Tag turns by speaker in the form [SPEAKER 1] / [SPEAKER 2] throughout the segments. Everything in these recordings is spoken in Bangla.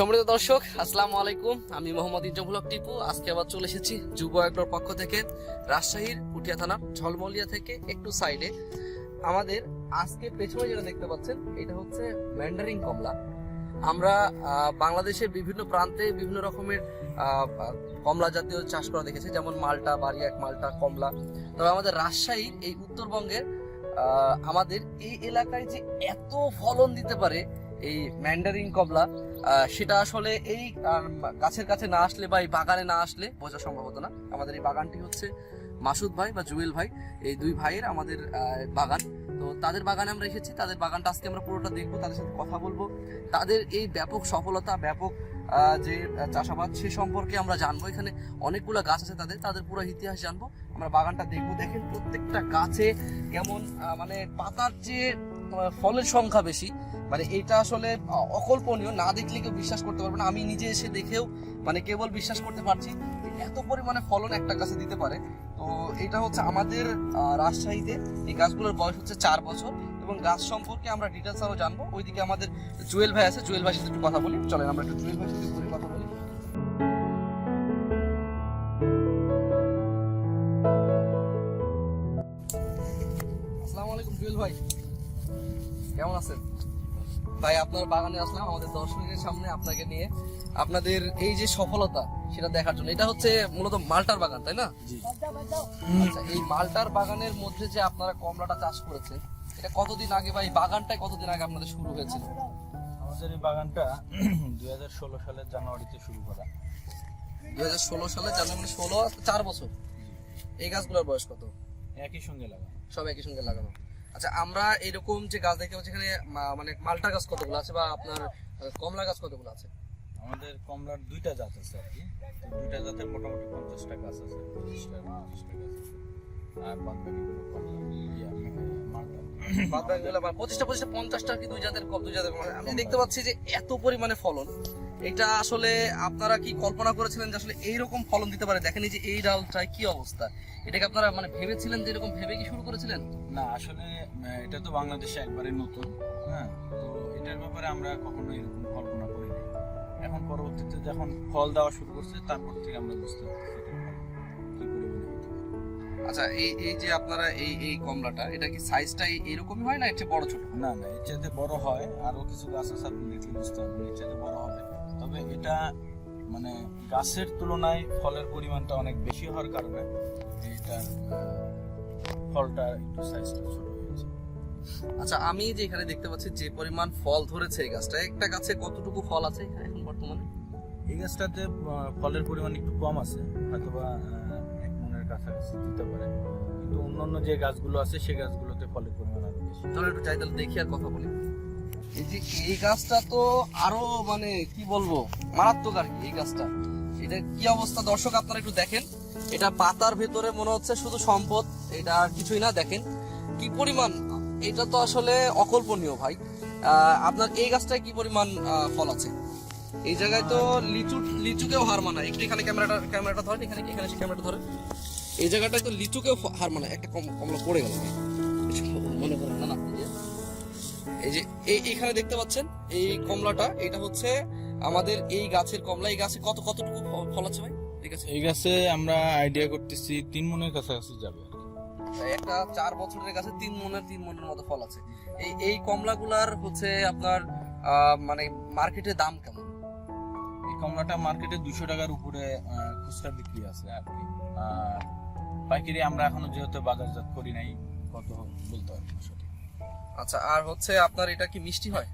[SPEAKER 1] সম্মানিত দর্শক, আসসালামু আলাইকুম। আমি মোহাম্মদ ইনজামুলক টিপু। আজকে আবার চলে এসেছি যুব আয়োগের পক্ষ থেকে রাজশাহীর পুটিয়া থানা ঝলমলিয়া থেকে একটু সাইডে আমাদের আজকে পেছনে যেটা দেখতে পাচ্ছেন, এটা হচ্ছে ম্যান্ডারিং কমলা। আমরা বাংলাদেশের বিভিন্ন প্রান্তে বিভিন্ন রকমের কমলা জাতীয় চাষ করা দেখেছি, যেমন মালটা, বারিয়াক মালটা, কমলা। তবে আমাদের রাজশাহীর এই উত্তরবঙ্গের আমাদের এই এলাকায় যে এত ফলন দিতে পারে এই ম্যান্ডারিং কবলা সেটা আসলে এই গাছের কাছে না আসলে বা এই বাগানে না আসলে বোঝা সম্ভব হতো না। আমাদের এই বাগানটি হচ্ছে মাসুদ ভাই বা জুয়েল ভাই এই দুই ভাইয়ের আমাদের বাগান। তো তাদের বাগানে আমরা এসেছি তাদের বাগানটা আজকে আমরা পুরোটা দেখব তাদের সাথে কথা বলব। তাদের এই ব্যাপক সফলতা ব্যাপক যে চাষাবাদ সে সম্পর্কে আমরা জানব। এখানে অনেকগুলো গাছ আছে তাদের তাদের পুরো ইতিহাস জানব। আমরা বাগানটা দেখব দেখেন প্রত্যেকটা গাছে কেমন মানে পাতার আহ, ফলের সংখ্যা বেশি। মানে এটা আসলে অকল্পনীয়, না দেখলে কেউ বিশ্বাস করতে পারবে না। আমি নিজে এসে দেখেও মানে কেবল বিশ্বাস করতে পারছি এত পরিমাণে ফলন একটা গাছে দিতে পারে। তো এটা হচ্ছে আমাদের রাজশাহীতে এই গাছগুলোর বয়স হচ্ছে চার বছর এবং গাছ সম্পর্কে আমরা ডিটেলস আরও জানব। ওইদিকে আমাদের জুয়েল ভাই আছে, জুয়েল ভাইয়ের সাথে একটু কথা বলি। চলেন, আমরা একটু জুয়েল ভাইয়ের সাথে কথা বলি। আসসালামু আলাইকুম জুয়েল ভাই। কেমন আছেন? ভাই আপনার বাগানে আসলাম আমাদের দর্শকের সামনে আপনাকে নিয়ে। আপনাদের এই যে সফলতা সেটা দেখার জন্য। এটা হচ্ছে মূলত মালটার বাগান তাই না? আচ্ছা এই মালটার বাগানের মধ্যে যে আপনারা কমলাটা চাষ করেছে এটা কতদিন আগে বা এই বাগানটাই কতদিন আগে আপনাদের শুরু হয়েছিল?
[SPEAKER 2] আমাদের এই বাগানটা দুই হাজার ষোলো সালের জানুয়ারিতে শুরু করা।
[SPEAKER 1] দুই হাজার ষোলো সালে জানুয়ারি ষোলো চার বছর। এই গাছগুলোর বয়স কত?
[SPEAKER 2] একই সঙ্গে লাগানো।
[SPEAKER 1] সব একই সঙ্গে লাগানো। আচ্ছা আমরা এরকম যে গাছ দেখতে পাচ্ছি এখানে মানে মালটা গাছ কতগুলো আছে বা আপনার কমলা গাছ কতগুলো আছে?
[SPEAKER 2] আমাদের কমলার দুইটা জাত আছে আর কি। দুইটা জাতের মোটামুটি পঞ্চাশটা গাছ আছে পঁচিশটা পঁচিশটা গাছ আছে। আর বাদ বাকিগুলো কমলা মালটা।
[SPEAKER 1] বাদ বাকিগুলো পঁচিশটা পঁচিশটা পঞ্চাশটা কি দুই জাতের কম দুই জাতের আমি দেখতে পাচ্ছি যে এত পরিমাণে ফলন। এটা আসলে আপনারা কি কল্পনা করেছিলেন যে আসলে এইরকম ফলন দিতে পারে? দেখেন যে এই ডালটায় কি অবস্থা? এটাকে আপনারা মানে ভেবেছিলেন যে এরকম ভেবে কি শুরু করেছিলেন?
[SPEAKER 2] না আসলে এটা তো বাংলাদেশে একবারে নতুন হ্যাঁ? তো এটার ব্যাপারে আমরা কখনো এরকম কল্পনা করি এখন পরবর্তীতে যখন ফল দেওয়া শুরু করছে তারপর থেকে আমরা বুঝতে পারছি
[SPEAKER 1] আচ্ছা এই এই যে আপনারা এই এই কমলাটা এটা কি সাইজটা এইরকমই হয় না এর চেয়ে বড় ছোট?
[SPEAKER 2] না না এর চাইতে বড় হয় আরও কিছু গাছ আছে আপনি দেখলে বুঝতে পারবেন এর চাইতে বড় তবে এটা মানে গাছের তুলনায় ফলের পরিমাণটা অনেক বেশি হওয়ার কারণে এটার ফলটা একটু সাইজটা ছোট হয়েছে।
[SPEAKER 1] আচ্ছা আমি যে এখানে দেখতে পাচ্ছি যে পরিমাণ ফল ধরেছে এই গাছটা একটা গাছে কতটুকু ফল আছে এখানে এখন বর্তমানে?
[SPEAKER 2] এই গাছটাতে ফলের পরিমাণ একটু কম আছে হয়তোবা এক মনের কাছাকাছি দিতে পারে। কিন্তু অন্যান্য যে গাছগুলো আছে সেই গাছগুলোতে ফলের পরিমাণ আরও বেশি।
[SPEAKER 1] চলো একটু চাই তাহলে দেখি আর কথা বলি। এই গাছটা তো আরও মানে কি বলব, মারাত্মক আর কি এই গাছটা। এটা কি অবস্থা? দর্শক, আপনারা একটু দেখেন। এটা পাতার ভেতরে মনে হচ্ছে শুধু সম্পদ, এটা আর কিছুই না, দেখেন। কি পরিমাণ, এটা তো আসলে অকল্পনীয় ভাই। আপনার এই গাছটায় কি পরিমাণ ফল আছে? এই জায়গায় তো লিচু, লিচুকেও হার মানায়। একটু এখানে ক্যামেরাটা ক্যামেরাটা ধরেন, এখানে এখানে এসে ক্যামেরাটা ধরেন। এই জায়গাটায় তো লিচুকেও হার মানায়। একটা কম- কমলা পড়ে গেল। ভাই। এই যে এইখানে দেখতে পাচ্ছেন এই কমলাটা এটা হচ্ছে আমাদের এই গাছের কমলা। এই গাছে কত কতটুকু ফল আছে ভাই? ঠিক আছে।
[SPEAKER 2] এই গাছে আমরা আইডিয়া করতেছি তিন মনের কাছাকাছি যাবে
[SPEAKER 1] একটা চার বছরের গাছে তিন মনের তিন মনের মতো ফল আছে। এই এই কমলাগুলার হচ্ছে আপনার আহ, মানে মার্কেটে দাম কেমন?
[SPEAKER 2] এই কমলাটা মার্কেটে দুশো টাকার উপরে খুচরা বিক্রি আছে আর কি। পাইকারি আমরা এখনও যেহেতু বাজারজাত করি নাই কত বলতে পারব
[SPEAKER 1] আচ্ছা আর হচ্ছে আপনার এটা কি মিষ্টি হয়?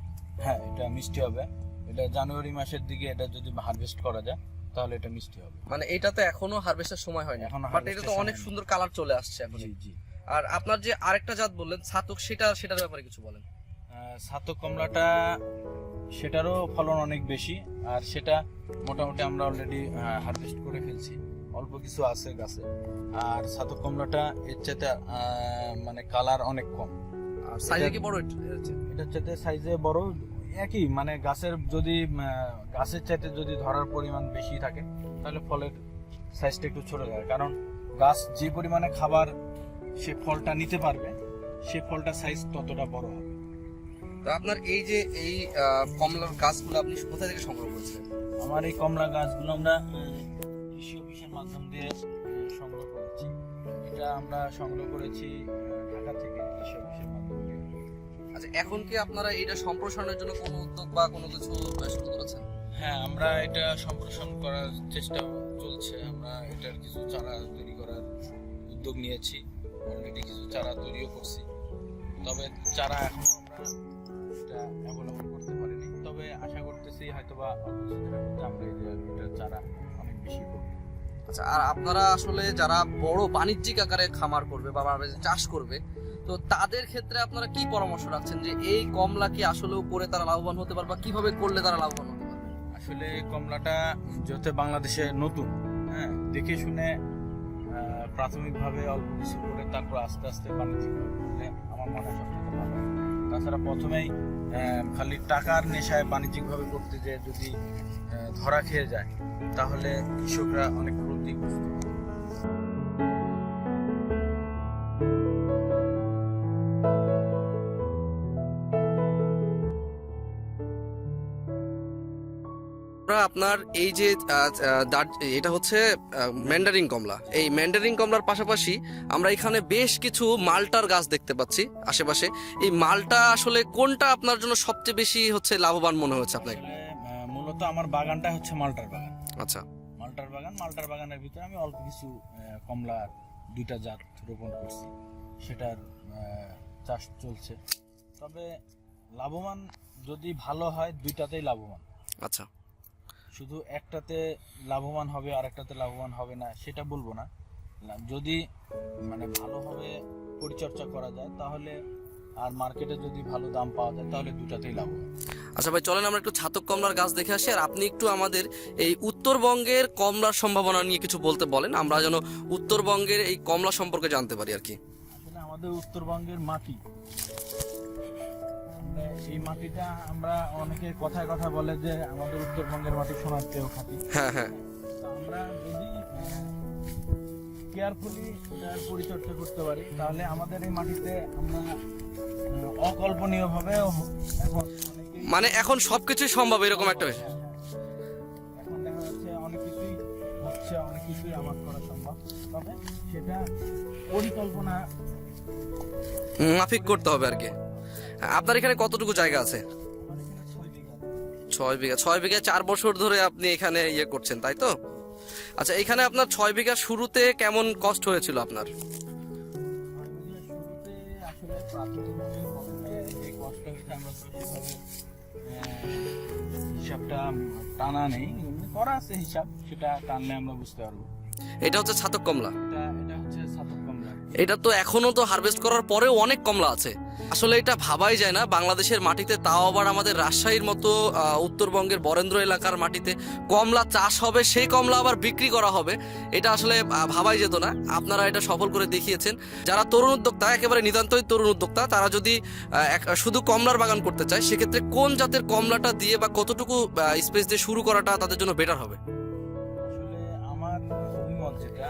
[SPEAKER 2] হ্যাঁ এটা মিষ্টি হবে। এটা জানুয়ারি মাসের দিকে এটা যদি হারভেস্ট করা যায় তাহলে এটা মিষ্টি হবে।
[SPEAKER 1] মানে এটা তো এখনও হারভেস্টের সময় হয়নি
[SPEAKER 2] এখনও
[SPEAKER 1] বাট এটা তো অনেক সুন্দর কালার চলে আসছে এখন।
[SPEAKER 2] জি জি।
[SPEAKER 1] আর আপনার যে আরেকটা জাত বললেন ছাতক সেটা সেটার ব্যাপারে কিছু বলেন।
[SPEAKER 2] ছাতক কমলাটা সেটারও ফলন অনেক বেশি আর সেটা মোটামুটি আমরা অলরেডি হারভেস্ট করে ফেলছি। অল্প কিছু আছে গাছে। আর ছাতক কমলাটা এর চাইতে মানে কালার অনেক কম।
[SPEAKER 1] আর সাইজে কি বড় এটা?
[SPEAKER 2] চাইতে সাইজে বড় একই মানে গাছের যদি গাছের চাইতে যদি ধরার পরিমাণ বেশি থাকে তাহলে ফলের সাইজটা একটু ছোট যায় কারণ গাছ যে পরিমাণে খাবার সে ফলটা নিতে পারবে সে ফলটা সাইজ ততটা বড় হবে।
[SPEAKER 1] তো আপনার এই যে এই কমলার গাছগুলো আপনি কোথা থেকে সংগ্রহ করছেন
[SPEAKER 2] আমার এই কমলা গাছগুলো আমরা কৃষি অফিসের মাধ্যম দিয়ে সংগ্রহ করেছি। এটা আমরা সংগ্রহ করেছি ঢাকা থেকে কৃষি অফিসের
[SPEAKER 1] আচ্ছা এখন কি আপনারা এটা সম্প্রসারণের জন্য কোনো উদ্যোগ বা কোনো কিছু শুরু করেছেন
[SPEAKER 2] হ্যাঁ আমরা এটা সম্প্রসারণ করার চেষ্টা চলছে। আমরা এটার কিছু চারা তৈরি করার উদ্যোগ নিয়েছি। অলরেডি কিছু চারা তৈরিও করছি। তবে চারা এখনও আমরা এটা অ্যাভেলেবল করতে পারিনি। তবে আশা করতেছি হয়তো বা অল্প কিছুদিনের মধ্যে আমরা এটার চারা অনেক বেশি করব।
[SPEAKER 1] আচ্ছা আর আপনারা আসলে যারা বড় বাণিজ্যিক আকারে খামার করবে বা চাষ করবে, তো তাদের ক্ষেত্রে আপনারা কি পরামর্শ রাখছেন যে এই কমলা কি আসলেও করে তারা লাভবান হতে পারবে বা কীভাবে করলে তারা লাভবান হতে পারবে
[SPEAKER 2] আসলে কমলাটা যেহেতু বাংলাদেশে নতুন হ্যাঁ দেখে শুনে প্রাথমিকভাবে অল্প কিছু করে তারপর আস্তে আস্তে বাণিজ্যিকভাবে করলে আমার মনে হয় সবচেয়ে ভালো। তাছাড়া প্রথমেই খালি টাকার নেশায় বাণিজ্যিকভাবে করতে যে যদি ধরা খেয়ে যায়, তাহলে কৃষকরা অনেক ক্ষতিগ্রস্ত
[SPEAKER 1] আপনার এই যে এটা হচ্ছে ম্যান্ডারিং কমলা। এই ম্যান্ডারিং কমলার পাশাপাশি আমরা এখানে বেশ কিছু মালটার গাছ দেখতে পাচ্ছি আশেপাশে। এই মালটা আসলে কোনটা আপনার জন্য সবচেয়ে বেশি হচ্ছে লাভবান মনে হচ্ছে আপনাকে?
[SPEAKER 2] মূলত আমার বাগানটা হচ্ছে মালটার বাগান।
[SPEAKER 1] আচ্ছা।
[SPEAKER 2] মালটার বাগান মালটার বাগানের ভিতরে আমি অল্প কিছু কমলা দুইটা জাত রোপণ করছি। সেটার চাষ চলছে। তবে লাভবান যদি ভালো হয় দুইটাতেই লাভবান।
[SPEAKER 1] আচ্ছা।
[SPEAKER 2] শুধু একটাতে লাভবান হবে আর একটাতে লাভবান হবে না সেটা বলব না। যদি মানে ভালোভাবে পরিচর্যা করা যায় তাহলে আর মার্কেটে যদি ভালো দাম পাওয়া যায় তাহলে দুটাতেই লাভবান
[SPEAKER 1] আচ্ছা ভাই চলেন আমরা একটু ছাতক কমলার গাছ দেখে আসি আর আপনি একটু আমাদের এই উত্তরবঙ্গের কমলার সম্ভাবনা নিয়ে কিছু বলতে বলেন আমরা যেন উত্তরবঙ্গের এই কমলা সম্পর্কে জানতে পারি আর কি।
[SPEAKER 2] আসলে আমাদের উত্তরবঙ্গের মাটি এই মাটিটা আমরা অনেকে কথায় কথা বলে যে আমাদের উত্তরবঙ্গের মাটি সোনার চেয়েও খাঁটি।
[SPEAKER 1] হ্যাঁ হ্যাঁ।
[SPEAKER 2] আমরা যদি কেয়ারফুলি পরিচর্যা করতে পারি তাহলে আমাদের এই মাটিতে আমরা অকল্পনীয়ভাবে এখন
[SPEAKER 1] মানে এখন সবকিছুই সম্ভব এরকম একটা বিষয়।
[SPEAKER 2] এখন দেখা যাচ্ছে অনেক কিছুই হচ্ছে অনেক কিছুই আমার করা সম্ভব। তবে সেটা পরিকল্পনা
[SPEAKER 1] মাফিক করতে হবে আর কি। আপনার এখানে কতটুকু জায়গা আছে?
[SPEAKER 2] ছয় বিঘা।
[SPEAKER 1] ছয় বিঘা চার বছর ধরে আপনি এখানে ইয়ে করছেন তাই তো? আচ্ছা এখানে আপনার ছয় বিঘা শুরুতে কেমন কষ্ট হয়েছিল আপনার?
[SPEAKER 2] হিসাবটা টানা নেই। করা আছে হিসাব সেটা টানলে আমরা বুঝতে পারব।
[SPEAKER 1] এটা হচ্ছে ছাতক কমলা।
[SPEAKER 2] এটা হচ্ছে
[SPEAKER 1] এটা তো এখনও তো হারভেস্ট করার পরেও অনেক কমলা আছে। আসলে এটা ভাবাই যায় না, বাংলাদেশের মাটিতে তাও আবার আমাদের রাজশাহীর মতো উত্তরবঙ্গের বরেন্দ্র এলাকার মাটিতে কমলা চাষ হবে, সেই কমলা আবার বিক্রি করা হবে, এটা আসলে ভাবাই যেত না। আপনারা এটা সফল করে দেখিয়েছেন। যারা তরুণ উদ্যোক্তা, একেবারে নিতান্তই তরুণ উদ্যোক্তা, তারা যদি শুধু কমলার বাগান করতে চায়, সেক্ষেত্রে কোন জাতের কমলাটা দিয়ে বা কতটুকু স্পেস দিয়ে শুরু করাটা তাদের জন্য বেটার হবে?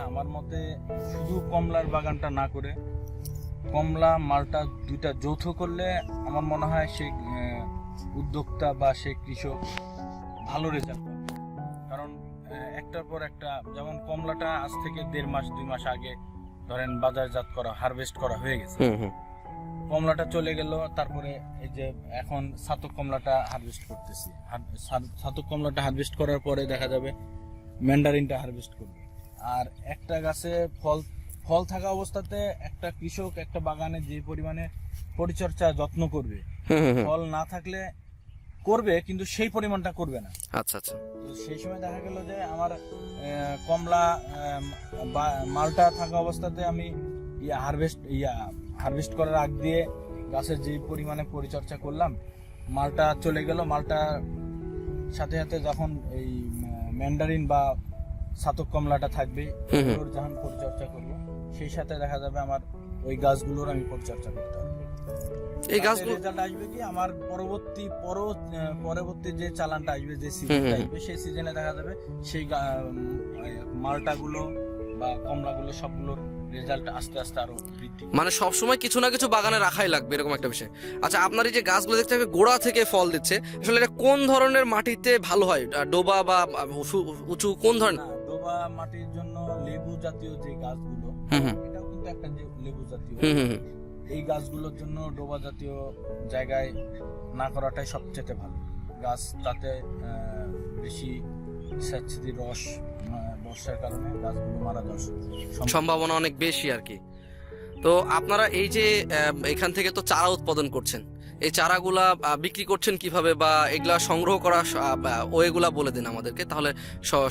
[SPEAKER 2] আমার মতে শুধু কমলার বাগানটা না করে কমলা মালটা দুইটা যৌথ করলে আমার মনে হয় সে উদ্যোক্তা বা সে কৃষক ভালো রেজাল্ট কারণ একটার পর একটা যেমন কমলাটা আজ থেকে দেড় মাস দুই মাস আগে ধরেন বাজারজাত করা হারভেস্ট করা হয়ে গেছে। কমলাটা চলে গেল তারপরে এই যে এখন সাতক কমলাটা হারভেস্ট করতেছি। সাতক কমলাটা হারভেস্ট করার পরে দেখা যাবে ম্যান্ডারিনটা হারভেস্ট করবে। আর একটা গাছে ফল ফল থাকা অবস্থাতে একটা কৃষক একটা বাগানে যে পরিমাণে পরিচর্যা যত্ন করবে। ফল না থাকলে করবে কিন্তু সেই পরিমাণটা করবে না।
[SPEAKER 1] আচ্ছা আচ্ছা।
[SPEAKER 2] তো সেই সময় দেখা গেল যে আমার কমলা বা মালটা থাকা অবস্থাতে আমি ইয়া হারভেস্ট ইয়া হারভেস্ট করার আগ দিয়ে গাছের যে পরিমাণে পরিচর্যা করলাম মালটা চলে গেল। মালটা সাথে সাথে যখন এই ম্যান্ডারিন বা সাতক কমলাটা থাকবে
[SPEAKER 1] হুম।
[SPEAKER 2] যখন পরিচর্যা করব। সেই সাথে দেখা যাবে আমার ওই গাছগুলোর আমি পরিচর্যা করতে পারব
[SPEAKER 1] এই গাছগুলো
[SPEAKER 2] রেজাল্ট আসবে কি? আমার পরবর্তী পর পরবর্তী যে চালানটা আসবে যে সিজনটা আসবে সেই সিজনে দেখা যাবে সেই মালটাগুলো বা কমলাগুলো সবগুলোর রেজাল্ট আস্তে আস্তে আরও বৃদ্ধি
[SPEAKER 1] মানে সবসময় কিছু না কিছু বাগানে রাখাই লাগবে এরকম একটা বিষয়। আচ্ছা আপনার এই যে গাছগুলো দেখতে হবে গোড়া থেকে ফল দিচ্ছে। আসলে এটা কোন ধরনের মাটিতে ভালো হয়? ডোবা বা উঁচু কোন ধরনের?
[SPEAKER 2] ডোবা মাটির জন্য লেবু জাতীয় যে গাছগুলো এটাও কিন্তু একটা যে লেবু জাতীয়। এই গাছগুলোর জন্য ডোবা জাতীয় জায়গায় না করাটাই সবচেয়ে ভালো। গাছ তাতে বেশি স্যাঁতসেঁতে রস বর্ষার কারণে গাছগুলো মারা যাওয়ার সম্ভাবনা।
[SPEAKER 1] অনেক বেশি আর কি। তো আপনারা এই যে এখান থেকে তো চারা উৎপাদন করছেন এই চারাগুলা বিক্রি করছেন কীভাবে বা এগুলা সংগ্রহ করা ওয়েগুলা বলে দিন আমাদেরকে তাহলে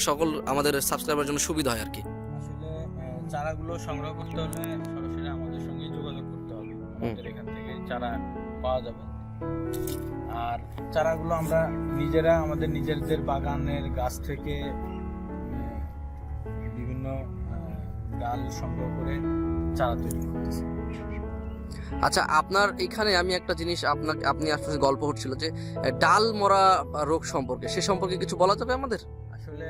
[SPEAKER 1] সকল আমাদের সাবস্ক্রাইবার জন্য সুবিধা হয় আর কি
[SPEAKER 2] আসলে চারাগুলো সংগ্রহ করতে হলে সরাসরি আমাদের সঙ্গে যোগাযোগ করতে হবে। আমাদের এখান থেকে চারা পাওয়া যাবে। আর চারাগুলো আমরা নিজেরা আমাদের নিজেদের বাগানের গাছ থেকে বিভিন্ন ডাল সংগ্রহ করে চারা তৈরি করতেছি।
[SPEAKER 1] আচ্ছা আপনার এখানে আমি একটা জিনিস আপনার আপনি আসলে গল্প হচ্ছিল যে ডাল মরা রোগ সম্পর্কে সে সম্পর্কে কিছু বলা যাবে আমাদের?
[SPEAKER 2] আসলে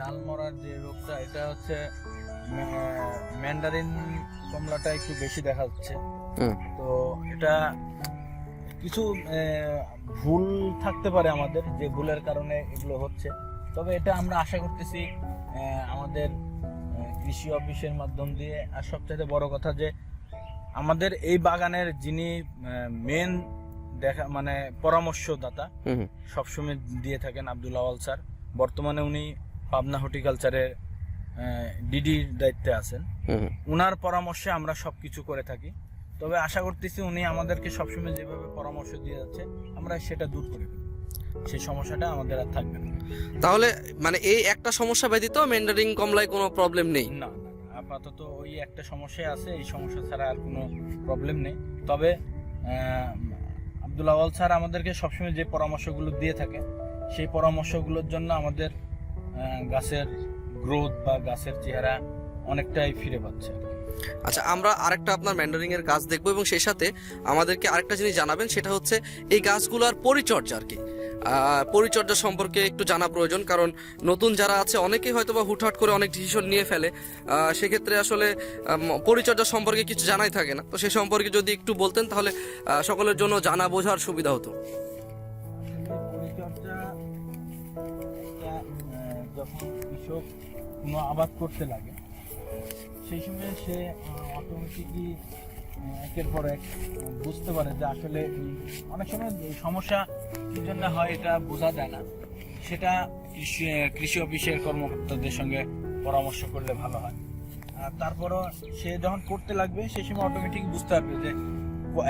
[SPEAKER 2] ডাল মরার যে রোগটা এটা হচ্ছে ম্যান্ডারিন কমলাটা একটু বেশি দেখা যাচ্ছে। তো এটা কিছু ভুল থাকতে পারে আমাদের যে ভুলের কারণে এগুলো হচ্ছে। তবে এটা আমরা আশা করতেছি আমাদের কৃষি অফিসের মাধ্যম দিয়ে। আর সবচেয়ে বড় কথা যে আমাদের এই বাগানের যিনি মেন দেখা মানে পরামর্শদাতা। সবসময় দিয়ে থাকেন আব্দুল আওয়াল স্যার। বর্তমানে উনি পাবনা হর্টিকালচারের ডিডির দায়িত্বে আছেন। উনার পরামর্শে আমরা সব কিছু করে থাকি। তবে আশা করতেছি উনি আমাদেরকে সবসময় যেভাবে পরামর্শ দিয়ে যাচ্ছে আমরা সেটা দূর করে সেই সমস্যাটা আমাদের আর থাকবে না।
[SPEAKER 1] তাহলে মানে এই একটা সমস্যা ব্যতীত মেন্ডারিং কমলায় কোনো প্রবলেম নেই?
[SPEAKER 2] না, আপাতত ওই একটা সমস্যা আছে, এই সমস্যা ছাড়া আর কোনো প্রবলেম নেই। তবে আব্দুল স্যার আমাদেরকে সবসময় যে পরামর্শগুলো দিয়ে থাকে, সেই পরামর্শগুলোর জন্য আমাদের গাছের গ্রোথ বা গাছের চেহারা অনেকটাই ফিরে পাচ্ছে।
[SPEAKER 1] আচ্ছা আমরা আরেকটা আপনার ম্যান্ডারিং এর গাছ দেখব এবং সেই সাথে আমাদেরকে আরেকটা জিনিস জানাবেন, সেটা হচ্ছে এই গাছগুলোর পরিচর্যা আর কি। পরিচর্যা সম্পর্কে একটু জানা প্রয়োজন, কারণ নতুন যারা আছে, অনেকেই হয়তো বা হুটহাট করে অনেক ডিসিশন নিয়ে ফেলে। সেক্ষেত্রে আসলে পরিচর্যা সম্পর্কে কিছু জানাই থাকে না। তো সে সম্পর্কে যদি একটু বলতেন, তাহলে সকলের জন্য জানা বোঝার সুবিধা হতো।
[SPEAKER 2] আবাদ করতে লাগে, সেই সময় সে অটোমেটিকলি একের পর এক বুঝতে পারে যে আসলে অনেক সময় সমস্যা কি জন্য হয় এটা বোঝা যায় না। সেটা কৃষি কৃষি অফিসের কর্মকর্তাদের সঙ্গে পরামর্শ করলে ভালো হয়। আর তারপরও সে যখন করতে লাগবে সে সময় অটোমেটিক বুঝতে পারবে যে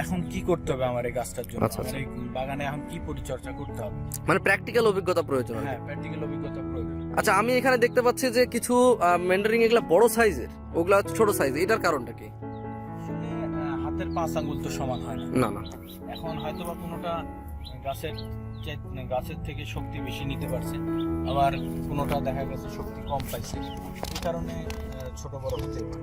[SPEAKER 2] এখন কি করতে হবে আমার এই গাছটার জন্য?
[SPEAKER 1] আচ্ছা, আচ্ছা।
[SPEAKER 2] এই বাগানে এখন কি পরিচর্যা করতে হবে?
[SPEAKER 1] মানে প্র্যাকটিক্যাল অভিজ্ঞতা প্রয়োজন
[SPEAKER 2] হ্যাঁ প্র্যাকটিক্যাল অভিজ্ঞতা প্রয়োজন।
[SPEAKER 1] আচ্ছা আমি এখানে দেখতে পাচ্ছি যে কিছু মেন্ডারিং এগুলা বড় সাইজের ওগুলা ছোট সাইজ এটার কারণটা কি?
[SPEAKER 2] হাতের পাঁচ আঙ্গুল তো সমান হয় না।
[SPEAKER 1] না না।
[SPEAKER 2] এখন হয়তো বা কোনোটা গাছের গাছের থেকে শক্তি বেশি নিতে পারছে আবার কোনোটা দেখা গেছে শক্তি কম পাইছে। এই কারণে ছোট বড় হতে পারে।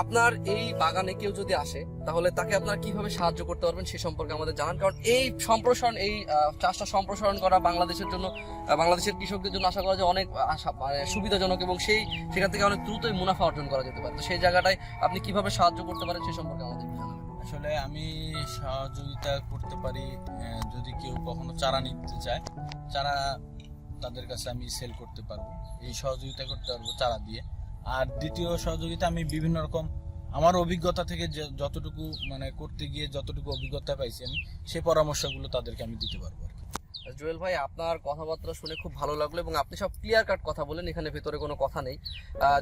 [SPEAKER 1] আপনার এই বাগানে কেউ যদি আসে তাহলে তাকে আপনার কীভাবে সাহায্য করতে পারবেন সে সম্পর্কে আমাদের জানান। কারণ এই সম্প্রসারণ এই চাষটা সম্প্রসারণ করা বাংলাদেশের জন্য বাংলাদেশের কৃষকদের জন্য আশা করা যায় অনেক মানে সুবিধাজনক এবং সেই সেখান থেকে অনেক দ্রুতই মুনাফা অর্জন করা যেতে পারে। তো সেই জায়গাটায় আপনি কীভাবে সাহায্য করতে পারেন সে সম্পর্কে আমাদের
[SPEAKER 2] আসলে আমি সহযোগিতা করতে পারি যদি কেউ কখনো চারা নিতে চায়, চারা তাদের কাছে আমি সেল করতে পারব। এই সহযোগিতা করতে পারব চারা দিয়ে। আর দ্বিতীয় সহযোগিতা, আমি বিভিন্ন রকম, আমার অভিজ্ঞতা থেকে যতটুকু মানে করতে গিয়ে যতটুকু অভিজ্ঞতা পাইছি আমি সেই পরামর্শগুলো তাদেরকে আমি দিতে পারব আর
[SPEAKER 1] জুয়েল ভাই, আপনার কথাবার্তা শুনে খুব ভালো লাগল এবং আপনি সব ক্লিয়ার কাট কথা বলেন, এখানে ভেতরে কোনো কথা নেই।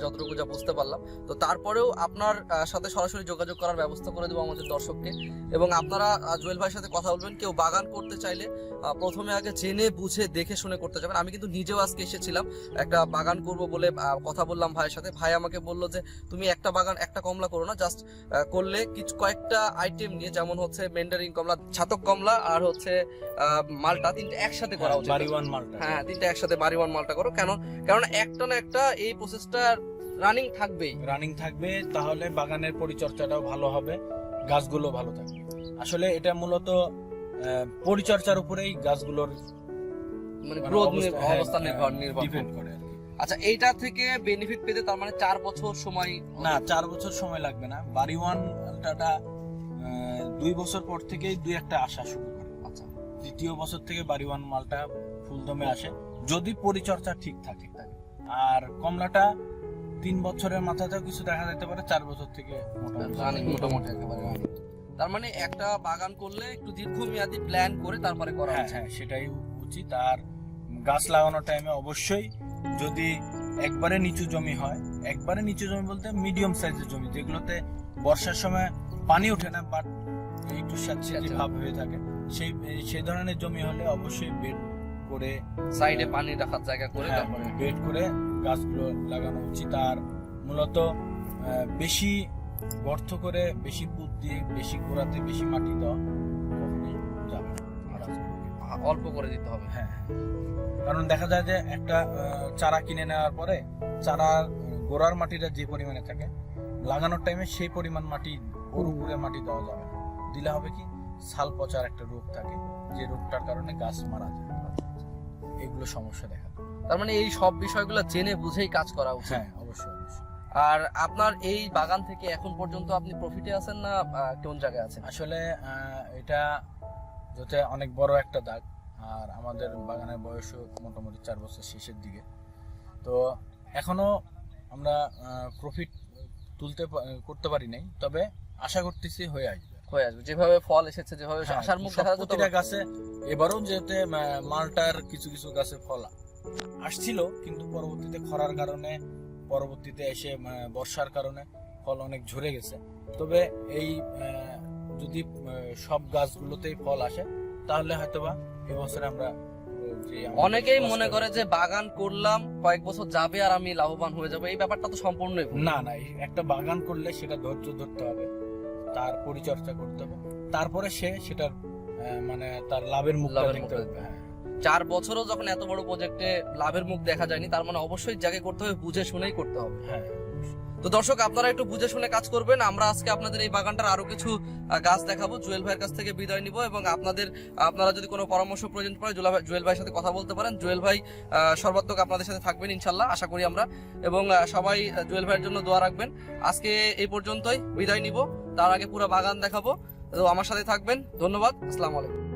[SPEAKER 1] যতটুকু যা বুঝতে পারলাম। তো তারপরেও আপনার সাথে সরাসরি যোগাযোগ করার ব্যবস্থা করে দেবো আমাদের দর্শককে। এবং আপনারা জুয়েল ভাইয়ের সাথে কথা বলবেন, কেউ বাগান করতে চাইলে প্রথমে আগে জেনে বুঝে দেখে শুনে করতে যাবেন। আমি কিন্তু নিজেও আজকে এসেছিলাম, একটা বাগান করব বলে কথা বললাম ভাইয়ের সাথে। ভাই আমাকে বলল যে, তুমি একটা বাগান, একটা কমলা করো না জাস্ট করলে কিছু, কয়েকটা আইটেম নিয়ে, যেমন হচ্ছে মেন্ডারিং কমলা, ছাতক কমলা, আর হচ্ছে মালটা, তিনটে একসাথে করা উচিত।
[SPEAKER 2] বাড়িওয়ান মালটা।
[SPEAKER 1] হ্যাঁ তিনটা একসাথে বাড়ি ওয়ান মালটা করো। কেন? কারণ একটা না একটা এই প্রসেসটা রানিং থাকবেই।
[SPEAKER 2] রানিং থাকবে তাহলে বাগানের পরিচর্যাটাও ভালো হবে গাছগুলো ভালো থাকবে। আসলে এটা মূলত পরিচর্যার উপরেই গাছগুলোর
[SPEAKER 1] মানে
[SPEAKER 2] মানে
[SPEAKER 1] গ্রোথ
[SPEAKER 2] অবস্থা- হ্যাঁ,
[SPEAKER 1] অবস্থান নির্ভর নির্ভর
[SPEAKER 2] করে।
[SPEAKER 1] আচ্ছা এইটা থেকে বেনিফিট পেতে তার মানে চার বছর সময়
[SPEAKER 2] না চার বছর সময় লাগবে না। বাড়ি ওয়ানটা দুই বছর পর থেকেই দুই একটা আসা শুরু। দ্বিতীয় বছর থেকে বাড়ি ওয়ান মালটা ফুলদমে আসে। যদি পরিচর্যা ঠিক থাকে। আর কমলাটা তিন বছরের মাথাতেও কিছু দেখা যেতে পারে চার বছর থেকে মোটামুটি।
[SPEAKER 1] একেবারে তার মানে একটা বাগান করলে একটু দীর্ঘমেয়াদী প্ল্যান করে তারপরে করা
[SPEAKER 2] হ্যাঁ হ্যাঁ সেটাই উচিত। আর গাছ লাগানোর টাইমে অবশ্যই যদি একবারে নিচু জমি হয় একবারে নিচু জমি বলতে মিডিয়াম সাইজের জমি যেগুলোতে বর্ষার সময় পানি ওঠে না বাট একটু স্যাঁতসেঁতে
[SPEAKER 1] আচ্ছা।
[SPEAKER 2] ভাব হয়ে থাকে সেই সেই ধরনের জমি হলে অবশ্যই বেড করে
[SPEAKER 1] সাইডে পানি রাখার জায়গা করে
[SPEAKER 2] হ্যাঁ,
[SPEAKER 1] তারপরে
[SPEAKER 2] বেড করে গাছগুলো লাগানো উচিত। আর মূলত বেশি গর্ত করে বেশি পুত দিয়ে বেশি গোড়াতে বেশি মাটি দেওয়া কখনোই যাবে না।
[SPEAKER 1] অল্প করে দিতে হবে।
[SPEAKER 2] হ্যাঁ কারণ দেখা যায় যে একটা চারা কিনে নেওয়ার পরে চারার গোড়ার মাটিটা যে পরিমাণে থাকে লাগানোর টাইমে সেই পরিমাণ মাটি ওর উপরে মাটি দেওয়া যাবে দিলে হবে কি? ছাল পচার একটা রোগ থাকে যে রোগটার কারণে গাছ মারা যায়। এগুলো সমস্যা দেখা
[SPEAKER 1] তার মানে এই সব বিষয়গুলো জেনে বুঝেই কাজ করা উচিত।
[SPEAKER 2] হ্যাঁ অবশ্যই অবশ্যই।
[SPEAKER 1] আর আপনার এই বাগান থেকে এখন পর্যন্ত আপনি প্রফিটে আছেন না কোন জায়গায় আছেন?
[SPEAKER 2] আসলে এটা যাতে অনেক বড় একটা দাগ। আর আমাদের বাগানের বয়সও মোটামুটি চার বছর শেষের দিকে। তো এখনও আমরা প্রফিট তুলতে করতে পারি নাই। তবে আশা করতেছি হয়ে আসবে।
[SPEAKER 1] হয়ে আসবে। যেভাবে ফল এসেছে যেভাবে
[SPEAKER 2] হ্যাঁ,
[SPEAKER 1] আসার মুখ দেখা যাচ্ছে
[SPEAKER 2] গাছে এবারও যেতে মালটার কিছু কিছু গাছে ফল আসছিল কিন্তু পরবর্তীতে খরার কারণে পরবর্তীতে এসে বর্ষার কারণে ফল অনেক ঝরে গেছে। তবে এই যদি সব গাছগুলোতেই ফল আসে তাহলে হয়তোবা এবছরে আমরা যে
[SPEAKER 1] অনেকেই মনে করে যে বাগান করলাম কয়েক বছর যাবে আর আমি লাভবান হয়ে যাব এই ব্যাপারটা তো সম্পূর্ণই
[SPEAKER 2] না না একটা বাগান করলে সেটা ধৈর্য ধরতে হবে। তার পরিচর্যা করতে হবে। তারপরে সে সেটার মানে তার লাভের মুখ দেখতে হবে। হ্যাঁ।
[SPEAKER 1] চার বছরও যখন এত বড় প্রজেক্টে লাভের মুখ দেখা যায়নি তার মানে অবশ্যই যাকে করতে হবে বুঝে শুনেই করতে হবে।
[SPEAKER 2] হ্যাঁ।
[SPEAKER 1] তো দর্শক, আপনারা একটু বুঝে শুনে কাজ করবেন। আমরা আজকে আপনাদের এই বাগানটার আরও কিছু গাছ দেখাবো। জুয়েল ভাইয়ের কাছ থেকে বিদায় নিব এবং আপনাদের, আপনারা যদি কোনো পরামর্শ প্রয়োজন পড়ে জুয়েল ভাই- জুয়েল ভাইয়ের সাথে কথা বলতে পারেন। জুয়েল ভাই সর্বাত্মক আপনাদের সাথে থাকবেন ইনশাল্লাহ, আশা করি আমরা। এবং সবাই জুয়েল ভাইয়ের জন্য দোয়া রাখবেন। আজকে এই পর্যন্তই, বিদায় নিব। তার আগে পুরো বাগান দেখাবো। তো আমার সাথে থাকবেন। ধন্যবাদ। আসসালামু আলাইকুম।